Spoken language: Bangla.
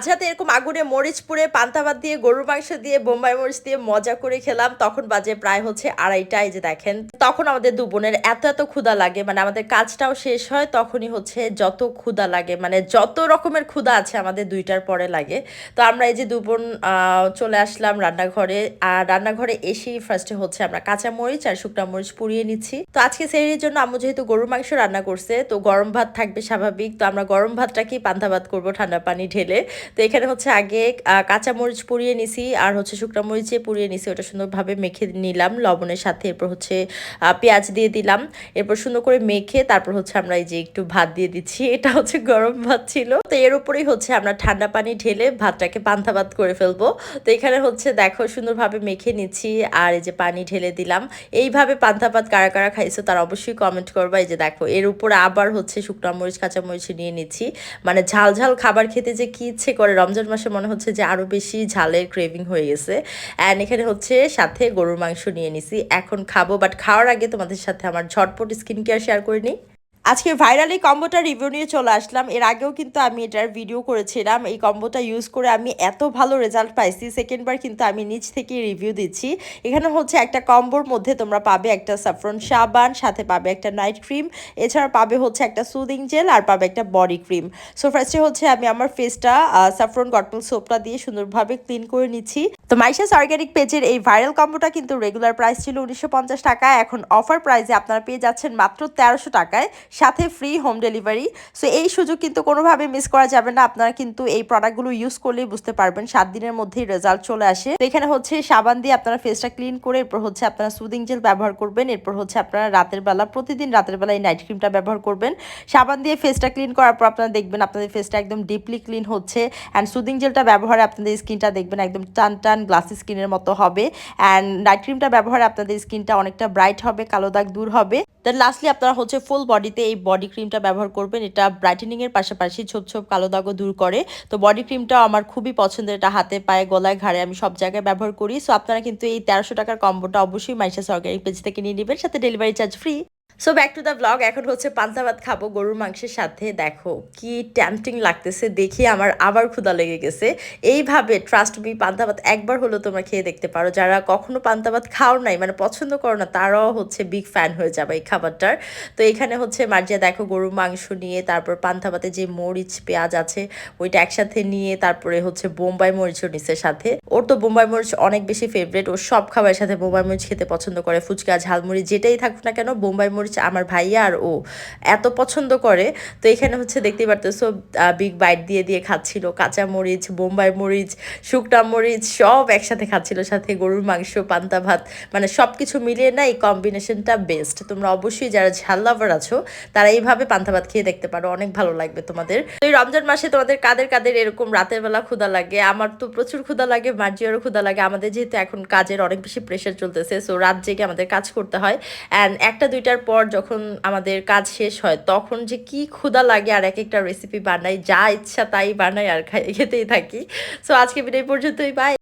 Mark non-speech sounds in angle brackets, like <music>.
মাঝরাতে এরকম আগুনে মরিচ পুড়ে পান্তা ভাত দিয়ে, গরুর মাংস দিয়ে, বোম্বাই মরিচ দিয়ে মজা করে খেলাম। তখন বাজে প্রায় হচ্ছে আড়াইটা, এই যে দেখেন। তখন আমাদের দু বোনের এত এত ক্ষুদা লাগে মানে আমাদের কাজটাও শেষ হয়, তখনই হচ্ছে যত ক্ষুদা লাগে মানে যত রকমের ক্ষুদা আছে আমাদের দুইটার পরে লাগে। তো আমরা এই যে দু বোন চলে আসলাম রান্নাঘরে, আর রান্নাঘরে এসেই ফার্স্টে হচ্ছে আমরা কাঁচা মরিচ আর শুকনা মরিচ পুড়িয়ে নিচ্ছি। তো আজকে সেরির জন্য আম্মু যেহেতু গরুর মাংস রান্না করছে, তো গরম ভাত থাকবে স্বাভাবিক। তো আমরা গরম ভাতটাকেই পান্তা ভাত করব ঠান্ডা পানি ঢেলে। তো এখানে হচ্ছে আগে আহ, কাঁচা মরিচ পুড়িয়ে নিছি আর হচ্ছে শুকনা মরিচে পুড়িয়ে নিছি। ওটা সুন্দরভাবে মেখে নিলাম লবণের সাথে এরপর হচ্ছে পেঁয়াজ দিয়ে দিলাম। এরপর সুন্দর করে মেখে তারপর হচ্ছে আমরা এই যে একটু ভাত দিয়ে দিচ্ছি। <laughs> এটা হচ্ছে গরম ভাত ছিল। তো এর উপরেই হচ্ছে আমরা ঠান্ডা পানি ঢেলে ভাতটাকে পান্তা ভাত করে ফেলব। তো এখানে হচ্ছে দেখো সুন্দরভাবে মেখে নিচ্ছি আর এই যে পানি ঢেলে দিলাম। এইভাবে পান্তা ভাত কারা কারা খাইছো তারা অবশ্যই কমেন্ট করবা। এই যে দেখো এর উপরে আবার হচ্ছে শুকনো মরিচ কাঁচা মরিচ নিয়ে নিচ্ছি। মানে ঝাল ঝাল খাবার খেতে যে কি ইচ্ছে করে। রমজান মাসে মনে হচ্ছে যে আরও বেশি ঝালের ক্রেভিং হয়ে গেছে। অ্যান্ড এখানে হচ্ছে সাথে গরুর মাংস নিয়ে নিছি। এখন খাব বাট খাওয়ার আগে তোমাদের সাথে আমার ঝটপট স্কিন কেয়ার শেয়ার করে নিই। আজকে ভাইরাল এই কম্বোটা রিভিউ নিয়ে চলে আসলাম। এর আগেও কিন্তু আমি এটার ভিডিও করেছিলাম। এই কম্বোটা ইউজ করে আমি এত ভালো রেজাল্ট পাইছি। সেকেন্ডবার কিন্তু আমি নিজ থেকে রিভিউ দিচ্ছি। এখানে হচ্ছে একটা কম্বোর মধ্যে তোমরা পাবে একটা সাফরন সাবান, সাথে পাবে একটা নাইট ক্রিম এছাড়া পাবে হচ্ছে একটা সুদিং জেল আর পাবে একটা বডি ক্রিম সো ফার্স্টে হচ্ছে আমি আমার ফেসটা সাফরন গটল সোপটা দিয়ে সুন্দরভাবে ক্লিন করে নিচ্ছি। তো মাইশাস অর্গ্যানিক পেজের এই ভাইরাল কম্বোটা কিন্তু রেগুলার প্রাইস ছিল উনিশশো পঞ্চাশ টাকা এখন অফার প্রাইসে আপনারা পেয়ে যাচ্ছেন মাত্র তেরোশো টাকায়। সাথে ফ্রি হোম ডেলিভারি সো এই সুযোগ কিন্তু কোনোভাবে মিস করা যাবে না। আপনারা কিন্তু এই প্রোডাক্টগুলো ইউজ করলেই বুঝতে পারবেন। সাত দিনের মধ্যেই রেজাল্ট চলে আসে। তো এখানে হচ্ছে সাবান দিয়ে আপনারা ফেসটা ক্লিন করে এরপর হচ্ছে আপনারা সুদিং জেল ব্যবহার করবেন। এরপর হচ্ছে আপনারা রাতের বেলা, প্রতিদিন রাতের বেলা এই নাইট ক্রিমটা ব্যবহার করবেন। সাবান দিয়ে ফেসটা ক্লিন করার পর আপনারা দেখবেন আপনাদের ফেসটা একদম ডিপলি ক্লিন হচ্ছে। অ্যান্ড সুদিং জেলটা ব্যবহারে আপনাদের স্কিনটা দেখবেন একদম টান টান গ্লাসি স্কিনের মতো হবে। অ্যান্ড নাইট ক্রিমটা ব্যবহারে আপনাদের স্কিনটা অনেকটা ব্রাইট হবে, কালো দাগ দূর হবে। দেন লাস্টলি আপনারা হচ্ছে ফুল বডিতে এই বডি ক্রিমটা ব্যবহার করবেন। এটা ব্রাইটেনিংয়ের পাশাপাশি ছোপ ছোপ কালো দাগও দূর করে। তো বডি ক্রিমটাও আমার খুবই পছন্দের। এটা হাতে, পায়ে, গলায়, ঘাড়ে আমি সব জায়গায় ব্যবহার করি। সো আপনারা কিন্তু এই তেরোশো টাকার কম্বোটা অবশ্যই মাইশাস অর্গানিক পেজ থেকে নিয়ে নেবেন। সাথে delivery charge free so back to the blog এখন হচ্ছে পান্তা ভাত খাব, গরুর মাংসের সাথে। দেখো, কি ট্যাম্পটিং লাগতেছে। দেখি আমার আবার ক্ষুধা লেগে গেছে। এইভাবে ট্রাস্ট মি পান্তা ভাত একবার হলো তোমরা খেয়ে দেখতে পারো। যারা কখনো পান্তা ভাত খাও নাই মানে পছন্দ করো না, তারাও হচ্ছে বিগ ফ্যান হয়ে যাবে এই খাবারটার। তো এখানে হচ্ছে মার্জিয়া, দেখো, গরুর মাংস নিয়ে, তারপর পান্তা ভাতে যে মরিচ, পেঁয়াজ আছে, ওইটা একসাথে নিয়ে, তারপরে হচ্ছে বোম্বাই মরিচও নিচ্ছে সাথে। ওর তো বোম্বাই মরিচ অনেক বেশি ফেভারেট ওর সব খাবারের সাথে বোম্বাই মরিচ খেতে পছন্দ করে। ফুচকা, ঝালমুড়ি, যেটাই থাকুক না কেন, বোম্বাই মরিচ আমার ভাইয়া আর ও। এত পছন্দ করে, তো এখানে হচ্ছে দেখতেই পারতেছো বিগ বাইট দিয়ে দিয়ে খাচ্ছিল। কাঁচা মরিচ, বোম্বাই মরিচ, শুকনা মরিচ, সব একসাথে খাচ্ছিল, সাথে গরুর মাংস, পান্তা ভাত মানে সব কিছু মিলিয়ে না এই কম্বিনেশনটা বেস্ট তোমরা অবশ্যই যারা ঝাল লাভার আছো, তারা এইভাবে পান্তা ভাত খেয়ে দেখতে পারো, অনেক ভালো লাগবে তোমাদের। তো এই রমজান মাসে তোমাদের কাদের কাদের এরকম রাতের বেলা ক্ষুধা লাগে? আমার তো প্রচুর ক্ষুদা লাগে, মার্জিয়ারও ক্ষুদা লাগে। আমাদের যেহেতু এখন কাজের অনেক বেশি প্রেশার চলতেছে সো রাত জেগে আমাদের কাজ করতে হয়। অ্যান্ড একটা দুইটার পর যখন আমাদের কাজ শেষ হয়, তখন যে কি ক্ষুধা লাগে আর এক একটা রেসিপি বানাই, যা ইচ্ছা তাই বানাই আর খাই, খেতেই থাকি। সো আজকে ভিডিও পর্যন্তই বাই